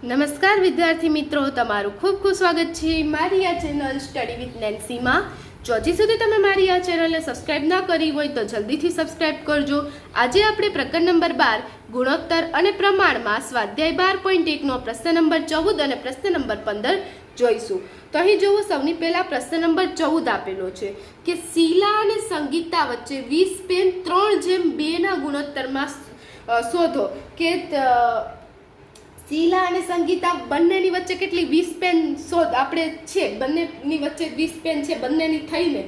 નમસ્કાર વિદ્યાર્થી મિત્રો, તમારું ખૂબ ખૂબ સ્વાગત છે મારી આ ચેનલ સ્ટડી વિથ નેન્સીમાં જો હજી સુધી તમે મારી આ ચેનલને સબસ્ક્રાઇબ ના કરી હોય તો જલ્દીથી સબસ્ક્રાઇબ કરજો. આજે આપણે પ્રકરણ નંબર બાર, ગુણોત્તર અને પ્રમાણમાં સ્વાધ્યાય બાર પોઈન્ટ એકનો પ્રશ્ન નંબર ચૌદ અને પ્રશ્ન નંબર પંદર જોઈશું. તો અહીં જુઓ, સૌની પહેલાં પ્રશ્ન નંબર ચૌદ આપેલો છે કે શીલા અને સંગીતા વચ્ચે વીસ પેન ત્રણ જેમ બેના ગુણોત્તરમાં શોધો કે શીલા અને સંગીતા બંનેની વચ્ચે કેટલી વીસ પેન શોધ આપણે છે? બંનેની વચ્ચે વીસ પેન છે, બંનેની થઈને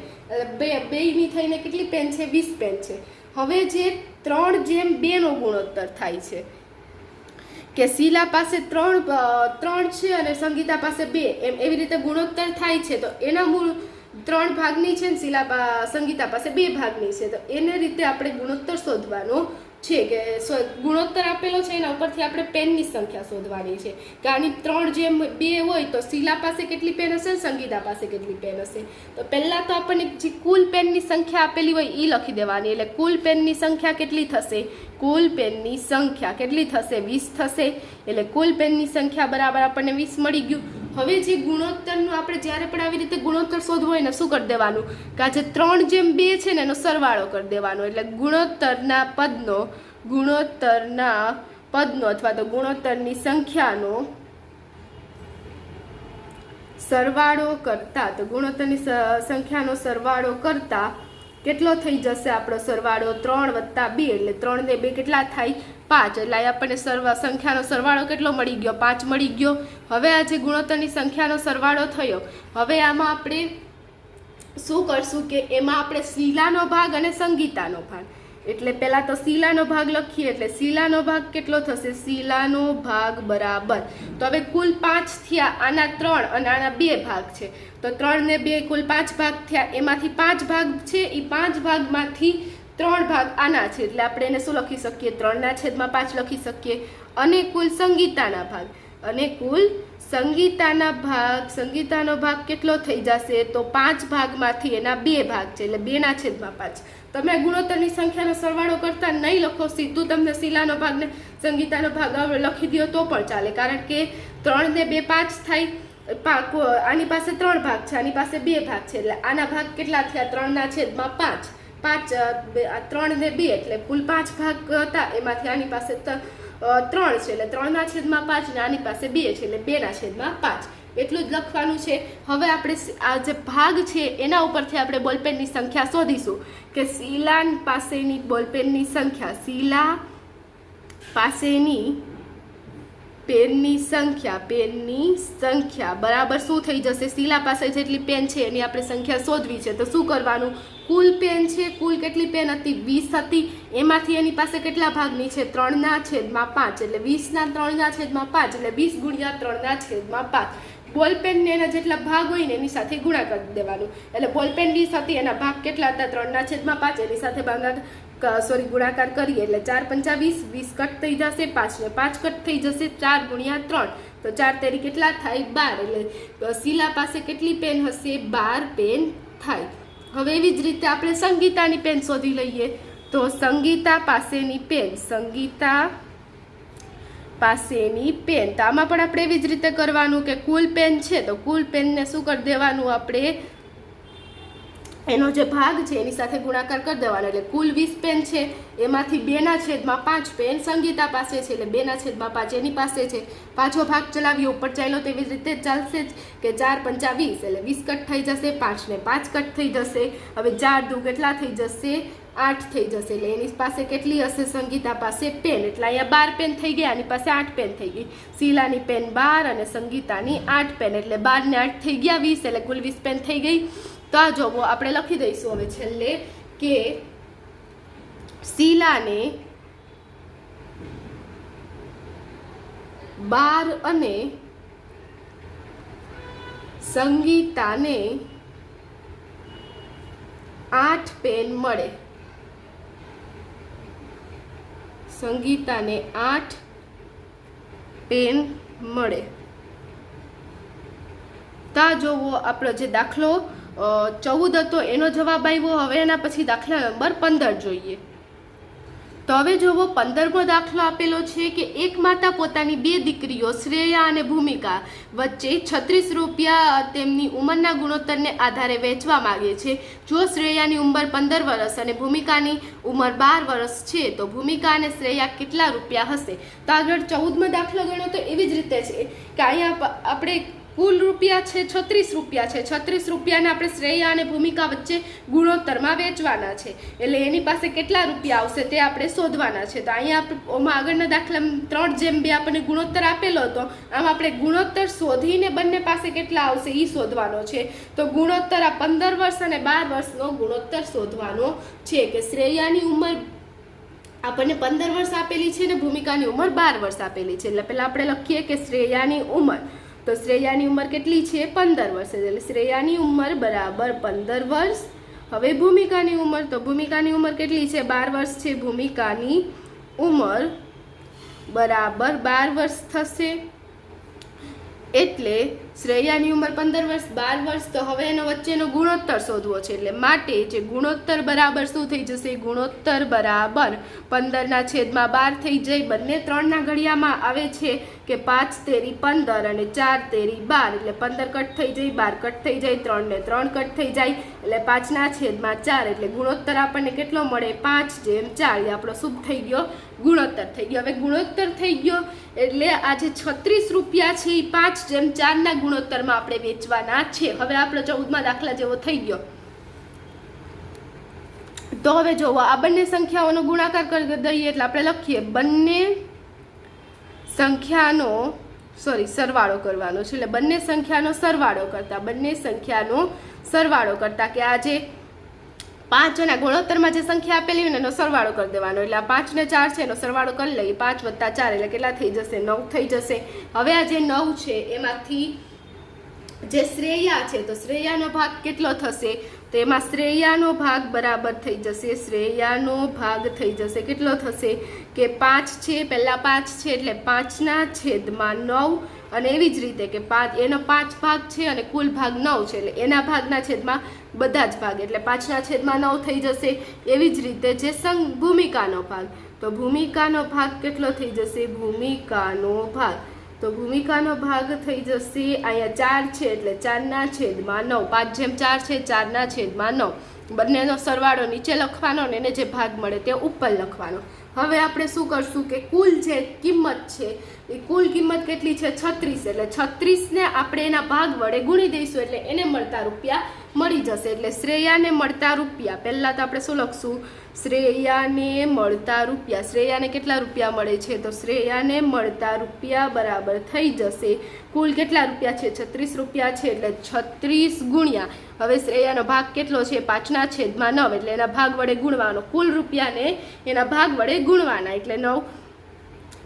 બે, બેયની થઈને કેટલી પેન છે? વીસ પેન છે. હવે જે ત્રણ જેમ બેનો ગુણોત્તર થાય છે. કે શીલા પાસે ત્રણ ત્રણ છે અને સંગીતા પાસે બે. એમ, એવી રીતે ગુણોત્તર થાય છે. તો એના મૂળ ત્રણ ભાગની છે ને શીલા સંગીતા પાસે બે ભાગની છે. તો એને રીતે આપણે ગુણોત્તર શોધવાનો છે કે ગુણોત્તર આપેલો છે, એના ઉપરથી આપણે પેનની સંખ્યા શોધવાની છે. કે આની ત્રણ જેમ બે હોય તો શીલા પાસે કેટલી પેન હશે, સંગીતા પાસે કેટલી પેન હશે? તો પહેલાં તો આપણને જે કુલ પેનની સંખ્યા આપેલી હોય એ લખી દેવાની. એટલે કુલ પેનની સંખ્યા કેટલી થશે? કુલ પેનની સંખ્યા કેટલી થશે? વીસ થશે. એટલે કુલ પેનની સંખ્યા બરાબર આપણને વીસ મળી ગયું. હવે જે ગુણોત્તરનું આપણે જ્યારે પણ આવી રીતે ગુણોત્તર શોધવો હોય ને, શું કરી દેવાનું? કે આજે ત્રણ જેમ બે છે ને, એનો સરવાળો કરી દેવાનો. એટલે ગુણોત્તરના પદનો ગુણોત્તરના પદનો અથવા તો ગુણોત્તરની સંખ્યાનો સરવાળો કરતા, તો ગુણોત્તરની સંખ્યાનો સરવાળો કરતા કેટલો થઈ જશે આપણો સરવાળો? ત્રણ વત્તા બે. એટલે ત્રણ ને બે કેટલા થાય? પાંચ, એટલે અહીં આપણને સરવા, સંખ્યાનો સરવાળો કેટલો મળી ગયો? પાંચ મળી ગયો. હવે આ જે ગુણોત્તરની સંખ્યાનો સરવાળો થયો, હવે આમાં આપણે શું કરશું કે એમાં આપણે શીલાનો ભાગ અને સંગીતાનો ભાગ. એટલે પહેલાં તો શીલાનો ભાગ લખીએ, એટલે શીલાનો ભાગ કેટલો થશે? શીલાનો ભાગ બરાબર. તો હવે કુલ પાંચ થયા, આના ત્રણ અને આના બે ભાગ છે. તો ત્રણ ને બે કુલ પાંચ ભાગ થયા, એમાંથી પાંચ ભાગ છે એ પાંચ ભાગમાંથી ત્રણ ભાગ આના છે. એટલે આપણે એને શું લખી શકીએ? ત્રણના છેદમાં પાંચ લખી શકીએ. અને કુલ સંગીતાના ભાગ. અને કુલ સંગીતાના ભાગ, સંગીતાનો ભાગ કેટલો થઈ જશે? તો પાંચ ભાગમાંથી એના બે ભાગ છે. એટલે બેના છેદમાં પાંચ. તમે ગુણોત્તરની સંખ્યાનો સરવાળો કરતા નહીં લખો. સીધું તમને શીલાનો ભાગને સંગીતાનો ભાગ લખી દો તો પણ ચાલે. કારણ કે ત્રણ ને બે પાંચ થાય. આની પાસે ત્રણ ભાગ છે. આની પાસે બે ભાગ છે. એટલે આના ભાગ કેટલા થયા? ત્રણના છેદમાં પાંચ. પાંચ ત્રણ ને બે એટલે કુલ પાંચ ભાગ હતા, એમાંથી આની પાસે ત્રણ છે એટલે ત્રણના છેદમાં પાંચ ને આની પાસે બે છે એટલે બેના છેદમાં પાંચ. એટલું જ લખવાનું છે. હવે આપણે આ જે ભાગ છે એના ઉપરથી આપણે બોલપેનની સંખ્યા શોધીશું કે શીલા પાસેની બોલપેનની સંખ્યા, શીલા પાસેની પેનની સંખ્યા પેનની સંખ્યા. બરાબર શું થઈ જશે? શીલા પાસે જેટલી પેન છે એની આપણે સંખ્યા શોધવી છે. તો શું કરવાનું? કુલ પેન છે, કુલ કેટલી પેન હતી? વીસ હતી. એમાંથી એની પાસે કેટલા ભાગની છે? ત્રણના છેદમાં પાંચ. એટલે વીસના ત્રણના છેદમાં પાંચ એટલે વીસ ગુણ્યા ત્રણના છેદમાં પાંચ. બોલપેનને એના જેટલા ભાગ હોય ને એની સાથે ગુણા કરી દેવાનું. એટલે બોલપેન વીસ હતી, એના ભાગ કેટલા હતા? ત્રણના છેદમાં પાંચ, એની સાથે ભાગાકાર સોરી ગુણાકાર કરીએ એટલે ચાર પંચા વીસ વીસ કટ થઈ જશે પાંચ ને પાંચ કટ થઈ જશે ચાર ગુણ્યા ત્રણ. તો ચાર તેરી કેટલા થાય? બાર. એટલે શીલા પાસે કેટલી પેન હશે? બાર પેન થાય. હવે એવી જ રીતે આપણે સંગીતાની પેન શોધી લઈએ. તો સંગીતા પાસેની પેન સંગીતા પાસેની પેન તો આમાં પણ આપણે એવી જ રીતે કરવાનું કે કુલ પેન છે. તો કુલ પેનને શું કરી દેવાનું? આપણે એનો જે ભાગ છે, એની સાથે ગુણાકાર કરી દેવાનો. એટલે કુલ વીસ પેન છે. એમાંથી બેના છેદમાં પાંચ પેન સંગીતા પાસે છે. એટલે બેના છેદમાં પાંચ એની પાસે છે. પાછો ભાગ ચલાવ્યો ઉપર ચાલ્યો તેવી જ રીતે ચાલશે જ કે ચાર પંચા વીસ. એટલે વીસ કટ થઈ જશે, પાંચ ને પાંચ કટ થઈ જશે. હવે ચાર દુ કેટલા થઈ જશે? આઠ થઈ જશે. એટલે એની પાસે કેટલી હશે? સંગીતા પાસે પેન એટલે અહીંયા બાર પેન થઈ ગયા. એની પાસે આઠ પેન થઈ ગઈ. શીલાની પેન બાર અને સંગીતાની આઠ પેન એટલે બાર ને આઠ થઈ ગયા વીસ. એટલે કુલ વીસ પેન થઈ ગઈ. તો આ જોવો આપણે લખી દઈશું હવે છેલ્લે કે શીલાને બાર અને સંગીતાને આઠ પેન મળે. સંગીતાને આઠ પેન મળે. તા જોવો આપણો જે દાખલો ચૌદ હતો, એનો જવાબ આવ્યો, હવે એના પછી દાખલા નંબર પંદર જોઈએ. તો હવે જોવો, પંદરમો દાખલો આપેલો છે કે એક માતા પોતાની બે દીકરીઓ, શ્રેયા અને ભૂમિકા, વચ્ચે છત્રીસ રૂપિયા તેમની ઉંમરના ગુણોત્તરને આધારે વેચવા માગે છે. જો શ્રેયાની ઉંમર પંદર વર્ષ અને ભૂમિકાની ઉંમર બાર વર્ષ છે, તો ભૂમિકા અને શ્રેયા કેટલા રૂપિયા હશે? તો આગળ ચૌદમો દાખલો ગણો તો એવી જ રીતે છે કે અહીંયા આપણે કુલ રૂપિયા છે છત્રીસ રૂપિયા છે. છત્રીસ રૂપિયાને આપણે શ્રેયા અને ભૂમિકા વચ્ચે ગુણોત્તરમાં વેચવાના છે. એટલે એની પાસે કેટલા રૂપિયા આવશે તે આપણે શોધવાના છે. તો અહીંયા આપણે ઓમાં આગળના દાખલામાં ત્રણ જેમ બે આપણને ગુણોત્તર આપેલો હતો, આમ આપણે ગુણોત્તર શોધીને બંને પાસે કેટલા આવશે એ શોધવાનો છે. તો ગુણોત્તર આ પંદર વર્ષ અને બાર વર્ષનો ગુણોત્તર શોધવાનો છે કે શ્રેયાની ઉંમર આપણને પંદર વર્ષ આપેલી છે ને ભૂમિકાની ઉંમર બાર વર્ષ આપેલી છે. એટલે પહેલાં આપણે લખીએ કે શ્રેયાની ઉંમર તો શ્રેયાની ઉંમર કેટલી છે? પંદર વર્ષ. એટલે શ્રેયાની ઉંમર બરાબર પંદર વર્ષ. હવે ભૂમિકાની ઉંમર. તો ભૂમિકાની ઉંમર કેટલી છે? બાર વર્ષ છે. ભૂમિકાની ઉંમર બરાબર બાર વર્ષ થશે. એટલે શ્રેયાની ઉંમર પંદર વર્ષ, બાર વર્ષ, તો હવે એનો વચ્ચેનો ગુણોત્તર શોધવો છે. એટલે માટે જે ગુણોત્તર બરાબર શું થઈ જશે? ગુણોત્તર બરાબર પંદરના છેદમાં બાર થઈ જાય બંને ત્રણના ઘડિયામાં આવે છે કે પાંચ તેરી પંદર અને ચાર તેરી બાર. એટલે પંદર કટ થઈ જાય બાર કટ થઈ જાય ત્રણ ને ત્રણ કટ થઈ જાય. એટલે પાંચના છેદમાં ચાર. એટલે ગુણોત્તર આપણને કેટલો મળે? પાંચ જેમ ચાર. એ આપણો શુભ થઈ ગયો, ગુણોત્તર થઈ ગયો. હવે ગુણોત્તર થઈ ગયો એટલે આ જે છત્રીસ રૂપિયા છે. એ પાંચ જેમ ચારના ગુણોત્તરમાં આપણે વેચવાના છે. હવે આપણો ચૌદમાં દાખલા જેવો થઈ ગયો. તો હવે જોવો, આ બંને સંખ્યાઓનો ગુણાકાર કરી દઈએ એટલે આપણે લખીએ, બંને સંખ્યાનો સોરી સરવાળો કરવાનો છે. એટલે બંને સંખ્યાનો સરવાળો કરતા, બંને સંખ્યાનો સરવાળો કરતા કે આ જે પાંચ અને ગુણોત્તરમાં જે સંખ્યા આપેલી હોય ને, એનો સરવાળો કરી દેવાનો. એટલે આ પાંચ ચાર છે, એનો સરવાળો કરી લઈએ. પાંચ વત્તા ચાર એટલે કેટલા થઈ જશે? નવ થઈ જશે. હવે આ જે નવ છે, એમાંથી જે શ્રેયા છે, તો શ્રેયાનો ભાગ કેટલો થશે? તો એમાં શ્રેયાનો ભાગ બરાબર થઈ જશે. શ્રેયાનો ભાગ થઈ જશે. કેટલો થશે? કે પાંચ છે, પહેલાં પાંચ છે, એટલે પાંચના છેદમાં નવ. અને એવી જ રીતે કે પાંચ, એનો પાંચ ભાગ છે અને કુલ ભાગ નવ છે, એટલે એના ભાગના છેદમાં બધા જ ભાગ. એટલે પાંચના છેદમાં નવ થઈ જશે. એવી જ રીતે જે સંગ ભૂમિકાનો ભાગ. તો ભૂમિકાનો ભાગ કેટલો થઈ જશે? ભૂમિકાનો ભાગ. તો ભૂમિકાનો ભાગ થઈ જશે. અહીંયા ચાર છે એટલે ચારના છેદમાં નવ. પાંચ જેમ ચાર છે, ચારના છેદમાં નવ. બંનેનો સરવાળો નીચે લખવાનો ને એને જે ભાગ મળે તે ઉપર લખવાનો. હવે આપણે શું કરશું કે કુલ જે કિંમત છે, એ કુલ કિંમત કેટલી છે? છત્રીસ. એટલે છત્રીસને આપણે એના ભાગ વડે ગુણી દઈશું એટલે એને મળતા રૂપિયા મળી જશે. એટલે શ્રેયાને મળતા રૂપિયા. પહેલાં તો આપણે શું લખશું? શ્રેયાને મળતા રૂપિયા. શ્રેયાને કેટલા રૂપિયા મળે છે? તો શ્રેયાને મળતા રૂપિયા બરાબર થઈ જશે. કુલ કેટલા રૂપિયા છે? છત્રીસ રૂપિયા છે. એટલે છત્રીસ ગુણ્યા. હવે શ્રેયાનો ભાગ કેટલો છે? પાંચના છેદમાં નવ. એટલે એના ભાગ વડે ગુણવાનો. કુલ રૂપિયાને એના ભાગ વડે ગુણવાના. એટલે નવ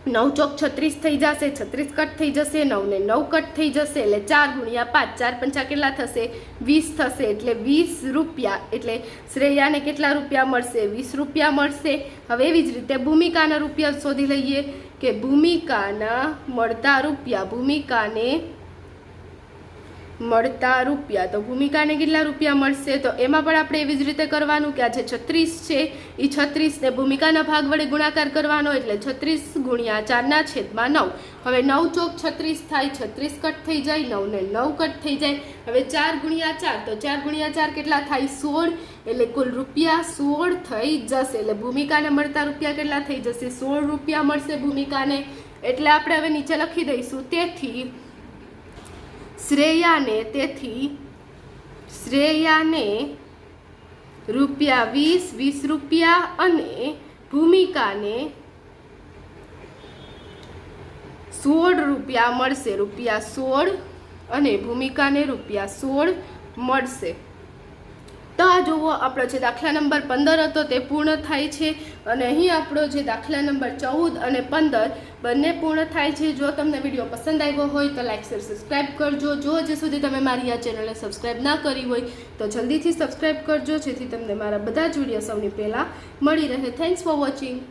નવ ચોક છત્રીસ થઈ જશે, છત્રીસ કટ થઈ જશે, નવને નવ કટ થઈ જશે, એટલે ચાર ગુણ્યા પાંચ, ચાર પંચા કેટલા થશે? વીસ થશે, એટલે વીસ રૂપિયા, એટલે શ્રેયાને કેટલા રૂપિયા મળશે? વીસ રૂપિયા મળશે. હવે એવી જ રીતે ભૂમિકાના રૂપિયા શોધી લઈએ કે ભૂમિકાના મળતા રૂપિયા, ભૂમિકાને મળતા રૂપિયા. તો ભૂમિકાને કેટલા રૂપિયા મળશે? તો એમાં પણ આપણે એવી જ રીતે કરવાનું કે આ જે છત્રીસ છે એ છત્રીસને ભૂમિકાના ભાગ વડે ગુણાકાર કરવાનો એટલે છત્રીસ ગુણ્યા ચારના છેદમાં નવ. હવે નવ ચોક છત્રીસ થાય, છત્રીસ કટ થઈ જાય નવને નવ કટ થઈ જાય. હવે ચાર ગુણ્યા ચાર, તો ચાર ગુણ્યા ચાર કેટલા થાય? સોળ. એટલે કુલ રૂપિયા સોળ થઈ જશે. એટલે ભૂમિકાને મળતા રૂપિયા કેટલા થઈ જશે? સોળ રૂપિયા મળશે ભૂમિકાને. એટલે આપણે હવે નીચે લખી દઈશું. તેથી શ્રેયાને તેથી શ્રેયાને રૂપિયા વીસ વીસ રૂપિયા અને ભૂમિકાને સોળ રૂપિયા મળશે. રૂપિયા સોળ અને ભૂમિકાને રૂપિયા સોળ મળશે. તો આ જુઓ, આપણો જે દાખલા નંબર પંદર હતો તે પૂર્ણ થાય છે અને અહીં આપણો જે દાખલા નંબર ચૌદ અને પંદર બંને પૂર્ણ થાય છે. જો તમને વીડિયો પસંદ આવ્યો હોય તો લાઇક શેર સબસ્ક્રાઈબ કરજો. જો હજી સુધી તમે મારી આ ચેનલને સબસ્ક્રાઈબ ના કરી હોય તો જલ્દીથી સબસ્ક્રાઈબ કરજો, જેથી તમને મારા બધા જ વીડિયો સૌની પહેલાં મળી રહે. Thanks for watching